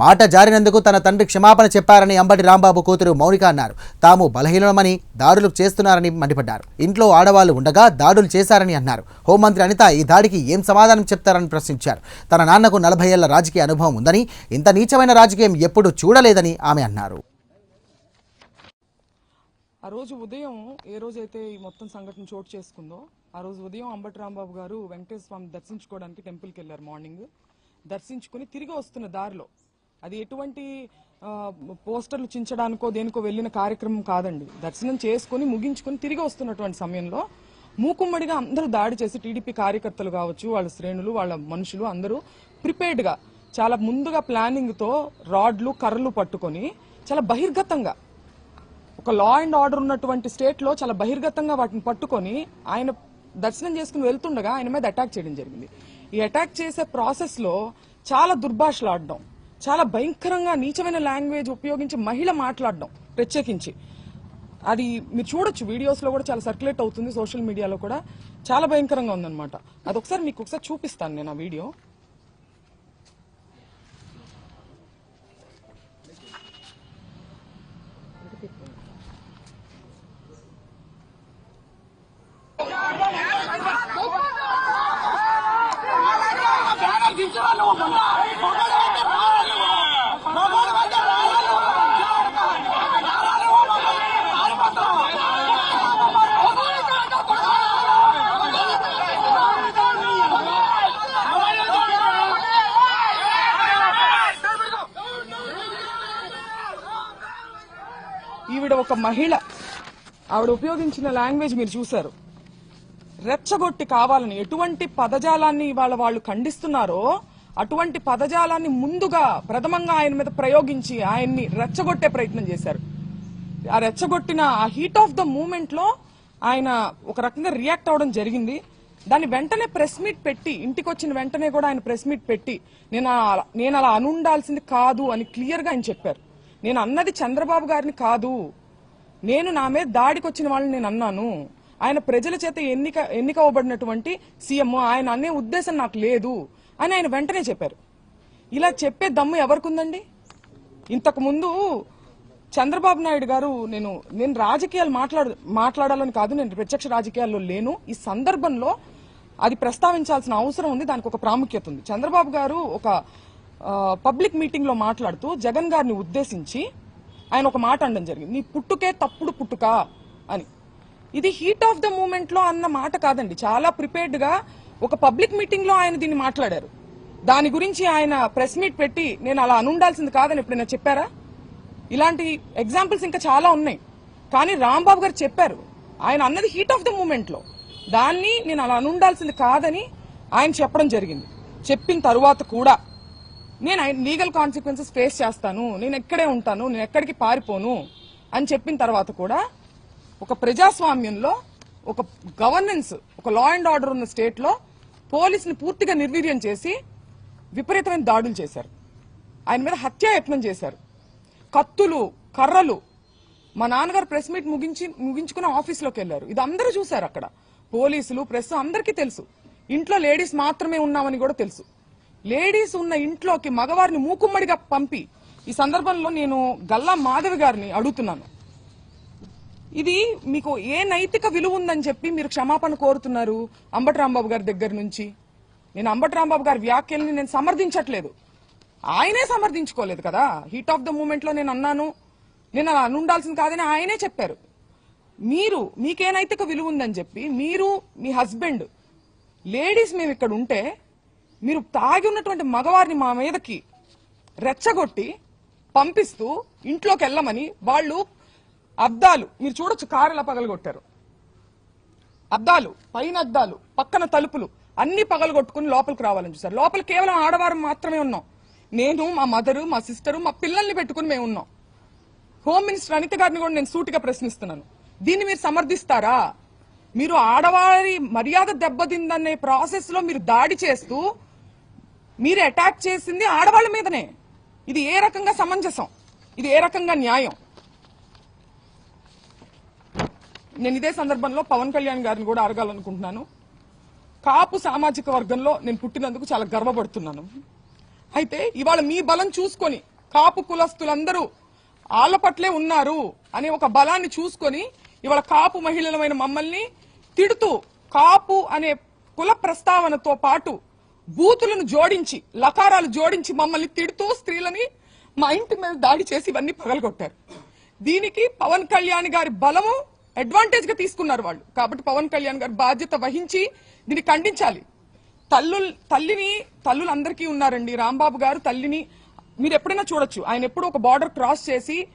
మాట జారినందుకు తన తండ్రి క్షమాపణ చెప్పారని అంబటి రాంబాబు కూతురు మౌనిక అన్నారు. తాము బలహీనమని దాడులు చేస్తున్నారని మండిపడ్డారు. ఇంట్లో ఆడవాళ్ళు ఉండగా దాడులు చేశారని అన్నారు. హోంమంత్రి అనిత ఈ దాడికి ఏం సమాధానం చెప్తారని ప్రశ్నించారు. తన నాన్నకు నలభై ఏళ్ళ రాజకీయ అనుభవం ఉందని ఇంత నీచమైన రాజకీయం ఎప్పుడూ చూడలేదని ఆమె అన్నారు. ఆ రోజు ఉదయం ఏ రోజైతే ఈ మొత్తం సంఘటన చోటు చేసుకుందో ఆ రోజు ఉదయం అంబటి రాంబాబు గారు వెంకటేశ్వర స్వామి దర్శించుకోవడానికి టెంపుల్కి వెళ్ళారు మార్నింగ్. దర్శించుకుని తిరిగి వస్తున్న దారిలో అది ఎటువంటి పోస్టర్లు చించడానికో దేనికో వెళ్ళిన కార్యక్రమం కాదండి. దర్శనం చేసుకుని ముగించుకుని తిరిగి వస్తున్నటువంటి సమయంలో మూకుమ్మడిగా అందరూ దాడి చేసి టీడీపీ కార్యకర్తలు కావచ్చు వాళ్ళ శ్రేణులు వాళ్ళ మనుషులు అందరూ ప్రిపేర్డ్గా చాలా ముందుగా ప్లానింగ్తో రాడ్లు కర్రలు పట్టుకొని చాలా బహిర్గతంగా ఒక లా అండ్ ఆర్డర్ ఉన్నటువంటి స్టేట్లో చాలా బహిర్గతంగా వాటిని పట్టుకొని ఆయన దర్శనం చేసుకుని వెళ్తుండగా ఆయన మీద అటాక్ చేయడం జరిగింది. ఈ అటాక్ చేసే ప్రాసెస్లో చాలా దుర్భాషలాడడం. చాలా భయంకరంగా నీచమైన లాంగ్వేజ్ ఉపయోగించి మహిళ మాట్లాడడం ప్రత్యేకించి. అది మీరు చూడొచ్చు వీడియోస్లో కూడా చాలా సర్క్యులేట్ అవుతుంది సోషల్ మీడియాలో కూడా. చాలా భయంకరంగా ఉందన్నమాట. అది ఒకసారి మీకు ఒకసారి చూపిస్తాను నేను ఆ వీడియో. ఒక మహిళ ఆవిడ ఉపయోగించిన లాంగ్వేజ్ మీరు చూశారు. రెచ్చగొట్టి కావాలని ఎటువంటి పదజాలాన్ని ఇవాళ వాళ్ళు ఖండిస్తున్నారో అటువంటి పదజాలాన్ని ముందుగా ప్రథమంగా ఆయన మీద ప్రయోగించి ఆయన్ని రెచ్చగొట్టే ప్రయత్నం చేశారు. ఆ రెచ్చగొట్టిన ఆ హీట్ ఆఫ్ ద మూమెంట్లో ఆయన ఒక రకంగా రియాక్ట్ అవడం జరిగింది. దాన్ని వెంటనే ప్రెస్ మీట్ పెట్టి ఇంటికి వచ్చిన వెంటనే కూడా ఆయన ప్రెస్ మీట్ పెట్టి నేను అలా- నేను అలా అనుండాల్సింది కాదు అని క్లియర్గా ఆయన చెప్పారు. నేను అన్నది చంద్రబాబు గారిని కాదు నేను నా మీద దాడికి వచ్చిన వాళ్ళని నేను అన్నాను. ఆయన ప్రజల చేత ఎన్నిక ఎన్నికవ్వబడినటువంటి సీఎం ఆయన అనే ఉద్దేశం నాకు లేదు అని ఆయన వెంటనే చెప్పారు. ఇలా చెప్పే దమ్ము ఎవరికుందండి? ఇంతకు ముందు చంద్రబాబు నాయుడు గారు నేను నేను రాజకీయాలు మాట్లాడ మాట్లాడాలని కాదు నేను ప్రత్యక్ష రాజకీయాల్లో లేను. ఈ సందర్భంలో అది ప్రస్తావించాల్సిన అవసరం ఉంది దానికి ఒక ప్రాముఖ్యత ఉంది. చంద్రబాబు గారు ఒక పబ్లిక్ మీటింగ్లో మాట్లాడుతూ జగన్ గారిని ఉద్దేశించి ఆయన ఒక మాట అనడం జరిగింది. నీ పుట్టుకే తప్పుడు పుట్టుక అని. ఇది హీట్ ఆఫ్ ద మూమెంట్లో అన్న మాట కాదండి. చాలా ప్రిపేర్డ్గా ఒక పబ్లిక్ మీటింగ్లో ఆయన దీన్ని మాట్లాడారు. దాని గురించి ఆయన ప్రెస్ మీట్ పెట్టి నేను అలా అనుండాల్సింది కాదని ఎప్పుడైనా చెప్పారా? ఇలాంటి ఎగ్జాంపుల్స్ ఇంకా చాలా ఉన్నాయి. కానీ రాంబాబు గారు చెప్పారు ఆయన అన్నది హీట్ ఆఫ్ ద మూమెంట్లో దాన్ని నేను అలా అనుండాల్సింది కాదని ఆయన చెప్పడం జరిగింది. చెప్పిన తరువాత కూడా నేను లీగల్ కాన్సిక్వెన్సెస్ ఫేస్ చేస్తాను. నేను ఎక్కడే ఉంటాను. నేను ఎక్కడికి పారిపోను అని చెప్పిన తర్వాత కూడా ఒక ప్రజాస్వామ్యంలో ఒక గవర్నెన్స్ ఒక లా అండ్ ఆర్డర్ ఉన్న స్టేట్లో పోలీసుని పూర్తిగా నిర్వీర్యం చేసి విపరీతమైన దాడులు చేశారు. ఆయన మీద హత్యాయత్నం చేశారు. కత్తులు కర్రలు. మా నాన్నగారు ప్రెస్ మీట్ ముగించి ముగించుకుని ఆఫీస్లోకి వెళ్ళారు ఇది అందరూ చూశారు అక్కడ. పోలీసులు ప్రెస్ అందరికీ తెలుసు. ఇంట్లో లేడీస్ మాత్రమే ఉన్నామని కూడా తెలుసు. లేడీస్ ఉన్న ఇంట్లోకి మగవారిని మూకుమ్మడిగా పంపి ఈ సందర్భంలో నేను గల్లా మాధవి గారిని అడుగుతున్నాను. ఇది మీకు ఏ నైతిక విలువ ఉందని చెప్పి మీరు క్షమాపణ కోరుతున్నారు అంబటి రాంబాబు గారి దగ్గర నుంచి? నేను అంబటి రాంబాబు గారి వ్యాఖ్యల్ని నేను సమర్థించట్లేదు. ఆయనే సమర్థించుకోలేదు కదా? హీట్ ఆఫ్ ద మూమెంట్లో నేను అన్నాను. నేను అలా అనుండాల్సింది కాదని ఆయనే చెప్పారు. మీరు మీకే నైతిక విలువ ఉందని చెప్పి మీరు మీ హస్బెండ్ లేడీస్ మేము ఇక్కడ ఉంటే మీరు తాగి ఉన్నటువంటి మగవారిని మా మీదకి రెచ్చగొట్టి పంపిస్తూ ఇంట్లోకి వెళ్ళమని వాళ్ళు అద్దాలు మీరు చూడొచ్చు కారు ఎలా పగలగొట్టారు. అద్దాలు పైన అద్దాలు పక్కన తలుపులు అన్ని పగలగొట్టుకుని లోపలికి రావాలని చూసారు లోపల కేవలం ఆడవారు మాత్రమే ఉన్నాం. నేను మా మదరు మా సిస్టరు మా పిల్లల్ని పెట్టుకుని మేము ఉన్నాం. హోమ్ మినిస్టర్ అనిత గారిని కూడా నేను సూటిగా ప్రశ్నిస్తున్నాను. దీన్ని మీరు సమర్థిస్తారా? మీరు ఆడవారి మర్యాద దెబ్బతిందనే ప్రాసెస్లో మీరు దాడి చేస్తూ మీరు అటాక్ చేసింది ఆడవాళ్ళ మీదనే. ఇది ఏ రకంగా సమంజసం? ఇది ఏ రకంగా న్యాయం? నేను ఇదే సందర్భంలో పవన్ కళ్యాణ్ గారిని కూడా అడగాలనుకుంటున్నాను. కాపు సామాజిక వర్గంలో నేను పుట్టినందుకు చాలా గర్వపడుతున్నాను. అయితే ఇవాళ మీ బలం చూసుకొని కాపు కులస్తులందరూ ఆళ్ళ పట్లే ఉన్నారు అనే ఒక బలాన్ని చూసుకొని ఇవాళ కాపు మహిళలమైన మమ్మల్ని తిడుతూ కాపు అనే కుల ప్రస్తావనతో పాటు బూతులను జోడించి లకారాలు జోడించి మమ్మల్ని తిడుతూ స్త్రీలని మా ఇంటి మీద దాడి చేసి ఇవన్నీ పగలగొట్టారు. దీనికి పవన్ కళ్యాణ్ గారి బలము అడ్వాంటేజ్గా తీసుకున్నారు వాళ్ళు. కాబట్టి పవన్ కళ్యాణ్ గారు బాధ్యత వహించి దీన్ని ఖండించాలి. తల్లు తల్లిని తల్లులు అందరికీ ఉన్నారండి. రాంబాబు గారు తల్లిని మీరు ఎప్పుడైనా చూడొచ్చు. ఆయన ఎప్పుడు ఒక బార్డర్ క్రాస్ చేసి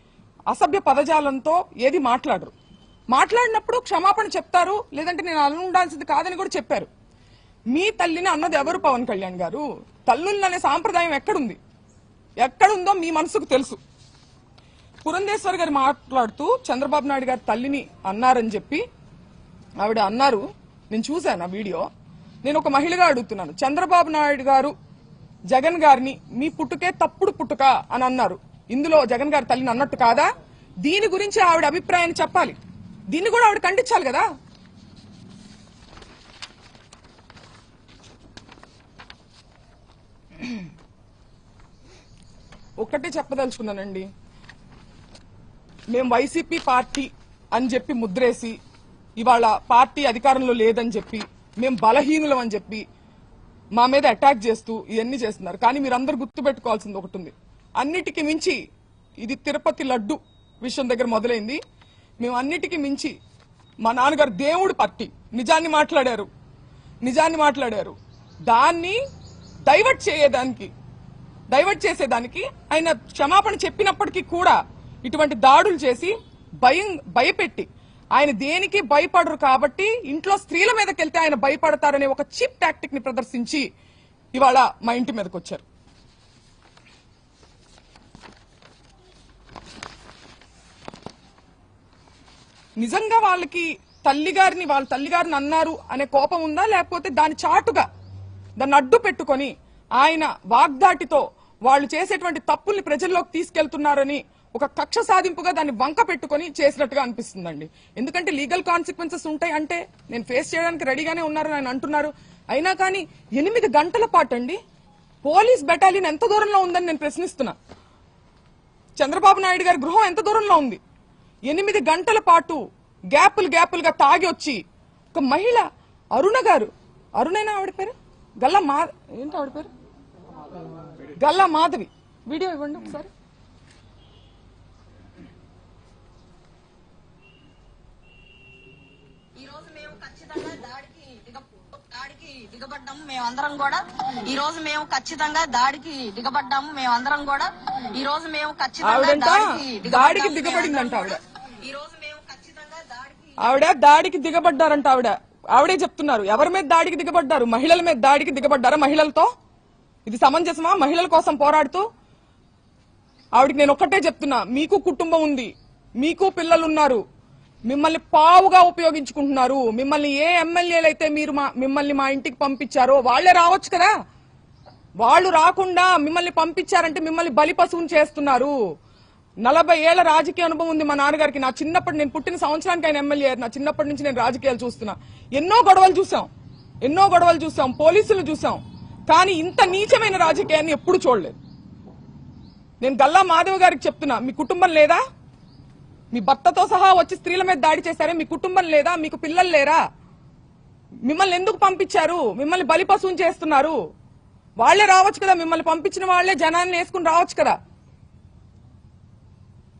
అసభ్య పదజాలంతో ఏది మాట్లాడరు. మాట్లాడినప్పుడు క్షమాపణ చెప్తారు. లేదంటే నేను అలా ఉండాల్సింది కాదని కూడా చెప్పారు. మీ తల్లిని అన్నది ఎవరు పవన్ కళ్యాణ్ గారు? తల్లుల్ని అనే సాంప్రదాయం ఎక్కడుంది? ఎక్కడుందో మీ మనసుకు తెలుసు. పురంధేశ్వర్ గారు మాట్లాడుతూ చంద్రబాబు నాయుడు గారి తల్లిని అన్నారని చెప్పి ఆవిడ అన్నారు. నేను చూశాను ఆ వీడియో. నేను ఒక మహిళగా అడుగుతున్నాను. చంద్రబాబు నాయుడు గారు జగన్ గారిని మీ పుట్టుకే తప్పుడు పుట్టుక అని అన్నారు. ఇందులో జగన్ గారి తల్లిని అన్నట్టు కాదా? దీని గురించి ఆవిడ అభిప్రాయాన్ని చెప్పాలి. దీన్ని కూడా ఆవిడ ఖండించాలి కదా? ఒకటే చెప్పదలుచుకున్నానండి. మేము వైసీపీ పార్టీ అని చెప్పి ముద్రేసి ఇవాళ పార్టీ అధికారంలో లేదని చెప్పి మేము బలహీనులం అని చెప్పి మా మీద అటాక్ చేస్తూ ఇవన్నీ చేస్తున్నారు. కానీ మీరందరూ గుర్తుపెట్టుకోవాల్సింది ఒకటి ఉంది. అన్నిటికీ మించి ఇది తిరుపతి లడ్డు విషయం దగ్గర మొదలైంది. మేము అన్నిటికీ మించి మా నాన్నగారు దేవుడు పార్టీ. నిజాన్ని మాట్లాడారు. నిజాన్ని మాట్లాడారు. దాన్ని డైవర్ట్ చేయడానికి డైవర్ట్ చేసేదానికి ఆయన క్షమాపణ చెప్పినప్పటికీ కూడా ఇటువంటి దాడులు చేసి భయం భయపెట్టి ఆయన దేనికి భయపడరు కాబట్టి ఇంట్లో స్త్రీల మీదకి వెళ్తే ఆయన భయపడతారనే ఒక చీప్ టాక్టిక్ని ప్రదర్శించి ఇవాళ మా ఇంటి మీదకి వచ్చారు నిజంగా వాళ్ళకి తల్లిగారిని వాళ్ళ తల్లిగారిని అన్నారు అనే కోపం ఉందా లేకపోతే దాని చాటుగా దాన్ని అడ్డు పెట్టుకొని ఆయన వాగ్దాటితో వాళ్ళు చేసేటువంటి తప్పుల్ని ప్రజల్లోకి తీసుకెళ్తున్నారని ఒక కక్ష సాధింపుగా దాన్ని వంక పెట్టుకొని చేసినట్టుగా అనిపిస్తుందండి. ఎందుకంటే లీగల్ కాన్సిక్వెన్సెస్ ఉంటాయి అంటే నేను ఫేస్ చేయడానికి రెడీగానే ఉన్నారని ఆయన అంటున్నారు. అయినా కానీ ఎనిమిది గంటల పాటు అండి పోలీస్ బెటాలియన్ ఎంత దూరంలో ఉందని నేను ప్రశ్నిస్తున్నా. చంద్రబాబు నాయుడు గారి గృహం ఎంత దూరంలో ఉంది? ఎనిమిది గంటల పాటు గ్యాపులు గ్యాపులుగా తాగి వచ్చి ఒక మహిళ అరుణ గారు. అరుణైనా ఆవిడ పేరు? గల్లా మా ఏంటి ఆవిడ పేరు? గల్లా మాధవి. వీడియో ఇవ్వండి ఒకసారి. ఈ రోజు మేము ఖచ్చితంగా దాడికి దిగ దాడికి దిగబడ్డాము మేమందరం కూడా. ఈ రోజు మేము ఖచ్చితంగా దాడికి దిగబడ్డాము మేమందరం కూడా. ఈ రోజు మేము ఖచ్చితంగా దాడికి దిగబడిందంట ఆవిడ. ఈ రోజు మేము ఖచ్చితంగా దాడికి ఆవిడ దాడికి దిగబడ్డారంట ఆవిడ. ఆవిడే చెప్తున్నారు ఎవరి మీద దాడికి దిగబడ్డారు? మహిళల మీద దాడికి దిగబడ్డారా మహిళలతో? ఇది సమంజసమా? మహిళల కోసం పోరాడుతూ? ఆవిడకి నేను ఒక్కటే చెప్తున్నా మీకు కుటుంబం ఉంది మీకు పిల్లలు ఉన్నారు మిమ్మల్ని పావుగా ఉపయోగించుకుంటున్నారు మిమ్మల్ని ఏ ఎమ్మెల్యేలు అయితే మీరు మా మిమ్మల్ని మా ఇంటికి పంపించారో వాళ్ళే రావచ్చు కదా? వాళ్ళు రాకుండా మిమ్మల్ని పంపించారంటే మిమ్మల్ని బలిపశువుని చేస్తున్నారు. నలభై ఏళ్ళ రాజకీయ అనుభవం ఉంది మా నాన్నగారికి. నా చిన్నప్పటి నేను పుట్టిన సంవత్సరానికి ఆయన ఎమ్మెల్యే నా చిన్నప్పటి నుంచి నేను రాజకీయాలు చూస్తున్నా. ఎన్నో గొడవలు చూసాం ఎన్నో గొడవలు చూసాం పోలీసులు చూసాం కానీ ఇంత నీచమైన రాజకీయాన్ని ఎప్పుడు చూడలేదు. నేను గల్లా మాధవ్ గారికి చెప్తున్నా మీ కుటుంబం లేదా? మీ భర్తతో సహా వచ్చి స్త్రీల మీద దాడి చేశారే? మీ కుటుంబం లేదా? మీకు పిల్లలు లేరా? మిమ్మల్ని ఎందుకు పంపించారు? మిమ్మల్ని బలి పశువుని చేస్తున్నారు. వాళ్ళే రావచ్చు కదా. మిమ్మల్ని పంపించిన వాళ్ళే జనాన్ని వేసుకుని రావచ్చు కదా.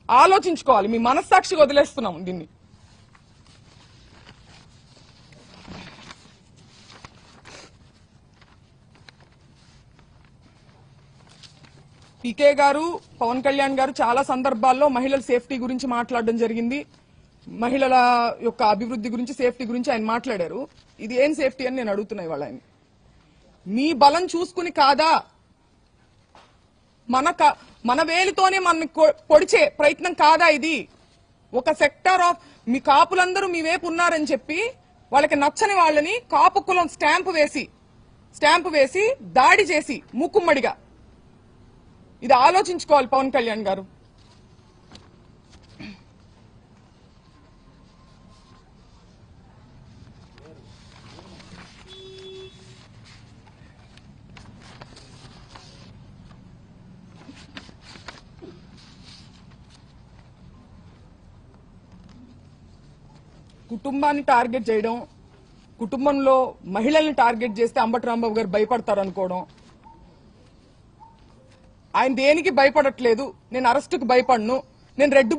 ఆలోచించుకోవాలి. మీ మనస్సాక్షిగా వదిలేస్తున్నాం దీన్ని. పీకే గారు పవన్ కళ్యాణ్ గారు చాలా సందర్భాల్లో మహిళల సేఫ్టీ గురించి మాట్లాడడం జరిగింది. మహిళల యొక్క అభివృద్ధి గురించి సేఫ్టీ గురించి ఆయన మాట్లాడారు. ఇది ఏం సేఫ్టీ అని నేను అడుగుతున్నా ఇవాళ ఆయన మీ బలం చూసుకుని కాదా? మన మన వేలితోనే మన పొడిచే ప్రయత్నం కాదా ఇది? ఒక సెక్టర్ ఆఫ్ మీ కాపులందరూ మీ వైపు ఉన్నారని చెప్పి వాళ్ళకి నచ్చని వాళ్ళని కాపు కులం స్టాంపు వేసి స్టాంపు వేసి దాడి చేసి ముక్కుమ్మడిగా ఇది ఆలోచించుకోవాలి పవన్ కళ్యాణ్ గారు. కుటుంబాన్ని టార్గెట్ చేయడం కుటుంబంలో మహిళల్ని టార్గెట్ చేస్తే అంబటి రాంబాబు గారు భయపడతారు అనుకోవడం ఆయన దేనికి భయపడట్లేదు నేను అరెస్టుకు భయపడను నేను రెడ్